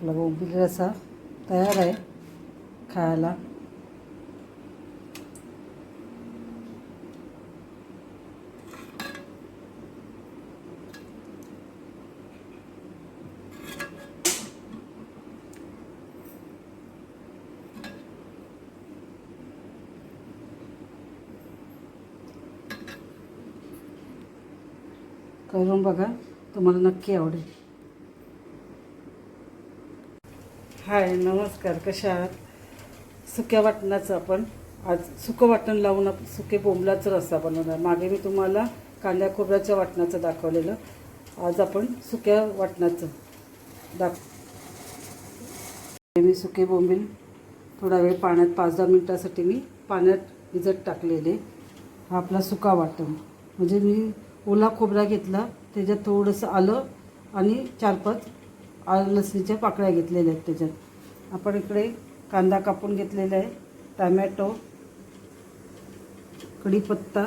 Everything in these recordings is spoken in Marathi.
आपला बोंबील रसा तयार आहे खायला. करून बघा तुम्हाला नक्की आवडेल. हाय नमस्कार कशा आहात? सुक्या वाटणाचं आपण. आज सुकं वाटण लावून आपण सुके बोंबलाचं रस्सा बनवणार. मागे मी तुम्हाला कांद्या खोबऱ्याच्या वाटणाचं दाखवलेलं. आज आपण सुक्या वाटणाचं दाख मी सुके बोंबील थोडा वेळ पाण्यात पाच दहा मिनटासाठी मी पाण्यात भिजत टाकलेले. हा आपला सुका वाटण. म्हणजे मी ओला खोबरा घेतला त्याच्यात थोडंसं आलं आणि चार पाच लसणीच्या पाकळ्या घेतलेल्या आहेत त्याच्यात. आपण इकडे कांदा कापून घेतलेला आहे टमॅटो कढीपत्ता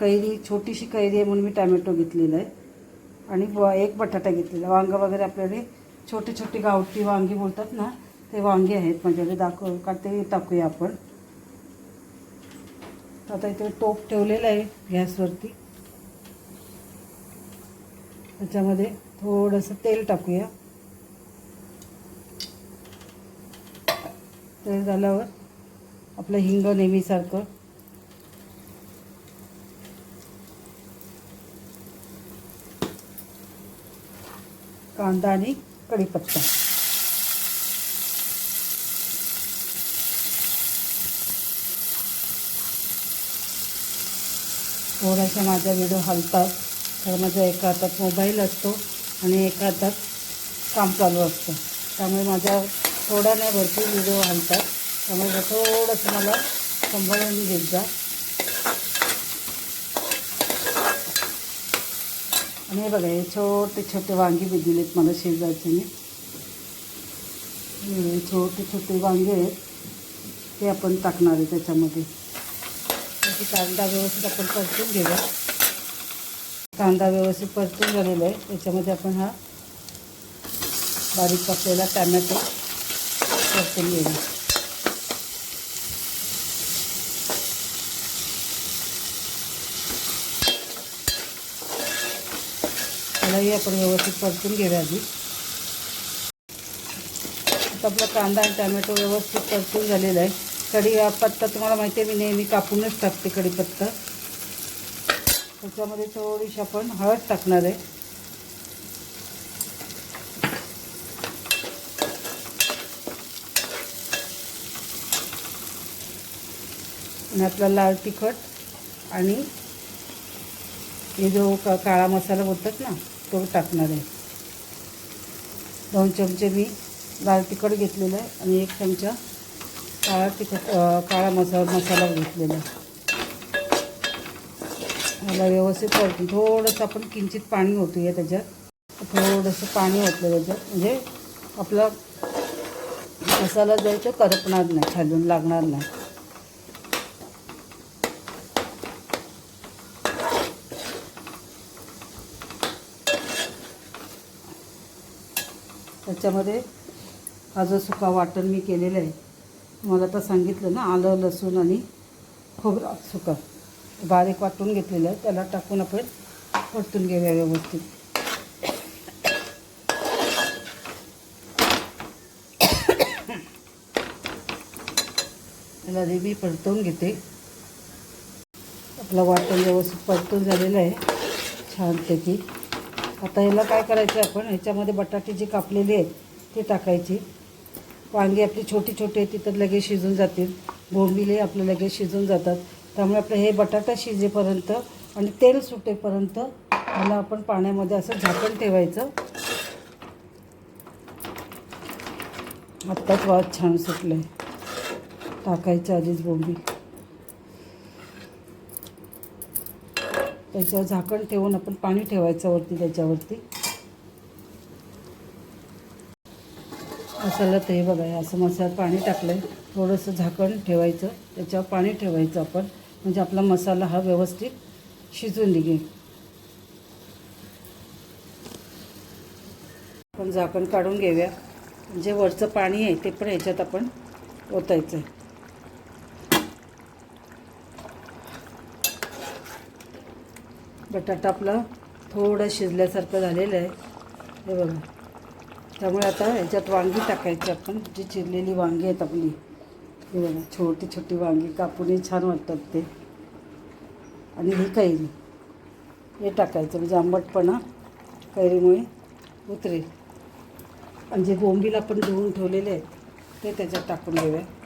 कैरी छोटीशी कैरी आहे म्हणून मी टॅमॅटो घेतलेला आहे. आणि ब एक बटाटा घेतलेला वांगं वगैरे आपल्याकडे छोटे छोटे गावठी वांगी बोलतात ना ते वांगे आहेत माझ्याकडे. दाखव का ते टाकूया आपण. आता इथे टोप ठेवलेला आहे गॅसवरती. त्याच्यामध्ये थोडंसं तेल टाकूया. ते झाल्यावर आपलं हिंग नेहमीसारखं. कांदा आणि कढीपत्ता. थोड्याशा माझ्या व्हिडिओ हलतात. तर माझ्या एका हातात मोबाईल असतो आणि एका हातात काम चालू असतं. त्यामुळे माझ्या थोड्या नाही भरपूर व्हिडिओ हलतात त्यामुळे थोडंसं मला सांभाळून घेत जा. आणि हे बघा हे छोटे छोटे वांगी बी दिलेत मला शेजारचे मी छोटे छोटे वांगे आहेत. ते आपण टाकणार आहे त्याच्यामध्ये. त्याची कांदा व्यवस्थित आपण परतून घेऊया. कांदा व्यवस्थित परतून झालेला आहे. त्याच्यामध्ये आपण हा बारीक कापलेला टॅमॅटो परतून घेऊया त्यालाही आपण व्यवस्थित परतून घेऊया आधी. आता आपला कांदा आणि टॅमॅटो व्यवस्थित परतून झालेला आहे. कढी पत्ता तुम्हाला माहिती आहे मी नेहमी कापूनच टाकते कढीपत्ता त्याच्यामध्ये थोडीशी आपण हळद टाकणार आहे. आणि आपला लाल तिखट आणि हे जो का काळा मसाला बोलतात ना तो टाकणार आहे. दोन चमचे मी लाल तिखट घेतलेलं आहे आणि एक चमचा काळा तिखट काळा मसा मसाला घेतलेला आहे. मला व्यवस्थित परतून थोडंसं आपण किंचित पाणी ओतूया त्याच्यात. थोडंसं पाणी ओतलं त्याच्यात. म्हणजे आपला मसाला जायचं करपणार नाही खालून लागणार नाही. त्याच्यामध्ये हा जो सुका वाटण मी केलेलं आहे तुम्हाला आता सांगितलं ना आलं लसूण आणि खोबरा सुका. बारीक वाटून घेतलेलं आहे त्याला टाकून आपण परतून घेऊया व्यवस्थित. त्याला आधी मी परतवून घेते. आपलं वाटण व्यवस्थित परतून झालेलं आहे छानपैकी. आता ह्याला काय करायचं आहे आपण? ह्याच्यामध्ये बटाटे जी कापलेली आहेत ती टाकायची. वांगी आपली छोटी छोटी आहेत ती तर लगेच शिजून जातील. भोंबिले आपले लगेच शिजून जातात. त्यामुळे आपलं हे बटाटा शिजेपर्यंत आणि तेल सुटेपर्यंत ह्याला आपण पाण्यामध्ये असं झाकण ठेवायचं. आत्ताच वाद छान सुटलं आहे टाकायच्या आधीच बोंबी त्याच्यावर झाकण ठेवून आपण पाणी ठेवायचं वरती त्याच्यावरती. मसाला ते बघा असं मसाला पाणी टाकलं आहे थोडंसं झाकण ठेवायचं त्याच्यावर पाणी ठेवायचं आपण. म्हणजे आपला मसाला हा व्यवस्थित शिजून निघेल. आपण झाकण काढून घेऊया. जे वरचं पाणी आहे ते पण ह्याच्यात आपण ओतायचं आहे बटाटा आपला थोडं शिजल्यासारखं झालेलं आहे. हे बघा. त्यामुळे आता याच्यात वांगी टाकायची आपण. जी चिरलेली वांगी आहेत आपली. हे बघा छोटी छोटी वांगी. कापूनही छान वाटतात ते. आणि ही कैरी. हे टाकायचं. म्हणजे आंबटपणा कैरीमुळे उतरेल. आणि जे बोंबील आपण धुवून ठेवलेले आहेत ते त्याच्यात टाकून देऊया हे बघा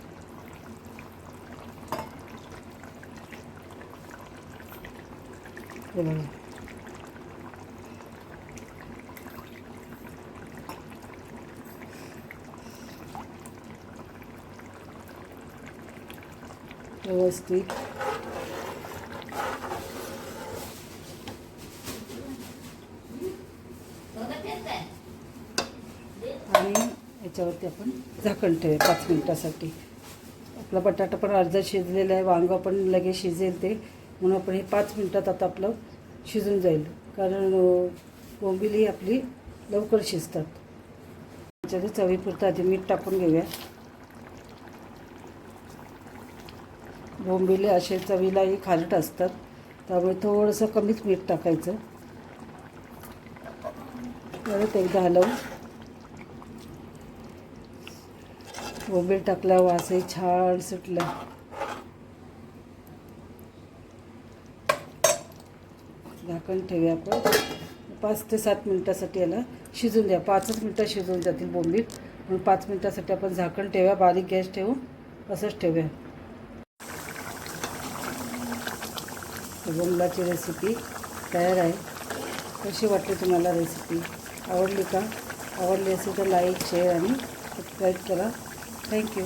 व्यवस्थित आणि याच्यावरती आपण झाकण ठेवूया पाच मिनटासाठी. आपला बटाटा पण अर्धा शिजलेला आहे वांगा पण लगेच शिजेल ते. म्हणून आपण हे पाच मिनटात आता आपलं शिजून जाईल. कारण बोंबिली आपली लवकर शिजतात. त्याच्यात चवीपुरतं आधी मीठ टाकून घेऊया. बोंबिले असे चवीलाही खारट असतात. त्यामुळे थोडंसं कमीच मीठ टाकायचं. परत एकदा हलवून. बोंबील टाकला वासही छान सुटला. झाकण ठेवूया आपण. पाच ते सात मिनटासाठी याला शिजून द्या. पाचच मिनटं शिजून जातील बोंबील. म्हणून पाच मिनटासाठी आपण झाकण ठेवूया. बारीक गॅस ठेवून असंच ठेवूया. बोंबलाची रेसिपी तयार आहे. कशी वाटली तुम्हाला रेसिपी आवडली का? आवडली असेल तर लाईक शेअर आणि सबस्क्राईब करा. Thank you